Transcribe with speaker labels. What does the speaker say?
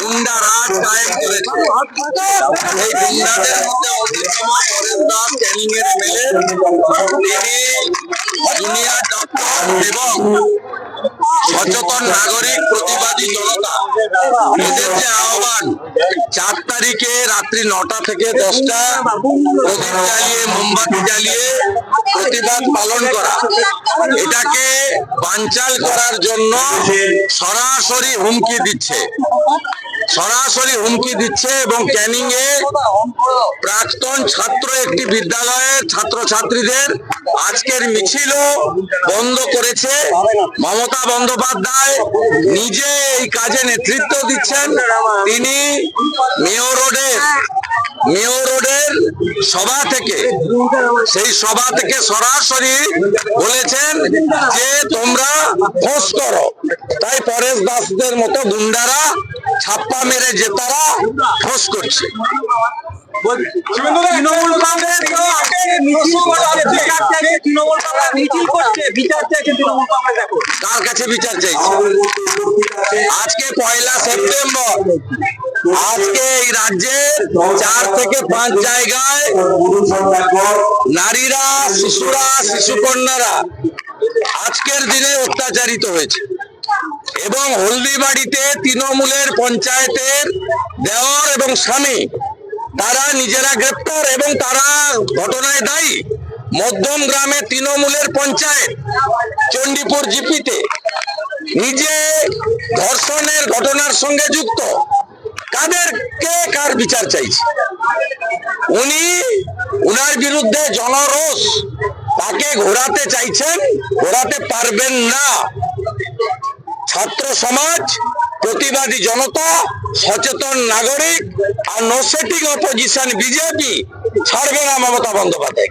Speaker 1: গুন্ডা রাজ কায়েম করেছে এই গুন্ডাদের মধ্যে অন্যতম পরেশ দাস ক্যানিং এর তিনি জুনিয়র ডক্টর এবং সচেতন নাগরিক প্রতিবাদী জনতা। আহ্বান, চার তারিখে রাত্রি নটা থেকে দশটা জ্বালিয়ে মোমবাতি জ্বালিয়ে প্রতিবাদ পালন করা। এটাকে বানচাল করার জন্য সরাসরি হুমকি দিচ্ছে। সরাসরি হুমকি দিচ্ছে এবং ক্যানিং এ প্রাক্তন ছাত্র একটি বিদ্যালয়ের ছাত্রছাত্রীদের আজকের মিছিলও বন্ধ করেছে। মমতা বন্দ্যোপাধ্যায় নিজে এই কাজে নেতৃত্ব দিচ্ছেন। তিনি মেয়র রোডের মেয়র রোডের সভা থেকে, সেই সভা থেকে সরাসরি বলেছেন যে তোমরা খোঁজ করো। তাই পরেশ দাসদের মতো গুন্ডারা ছাপ্পা মেরে জেতারা খোঁজ করছে।
Speaker 2: তৃণমূল কংগ্রেস তৃণমূল কংগ্রেস মিছিল করছে বিচার চাইছে তৃণমূল কংগ্রেস
Speaker 1: কার কাছে বিচার চাইছে? আজকে পয়লা সেপ্টেম্বর। আজকে এই রাজ্যে চার থেকে পাঁচ জায়গায় নারীরা, শিশুরা, শিশুকন্যারা আজকের দিনে অত্যাচারিত হয়েছে। এবং হলদিবাড়িতে তৃণমূলের পঞ্চায়েতের দেওর এবং স্বামী, তারা নিজেরা গ্রেপ্তার এবং তারা ঘটনায় দায়ী। মধ্যম গ্রামে তৃণমূলের পঞ্চায়েত, চণ্ডীপুর জিপিতে। নিজে ধর্ষণের ঘটনার সঙ্গে যুক্ত। কাদের, কে কার বিচার চাইছে? উনি উনার বিরুদ্ধে জনরোষ। তাকে ঘোরাতে চাইছেন, ঘোরাতে পারবেন না। ছাত্র সমাজ প্রতিবাদী জনতা সচেতন নাগরিক আর নো সেটিং অপোজিশন বিজেপি ছাড়বে না মমতা বন্দ্যোপাধ্যায়।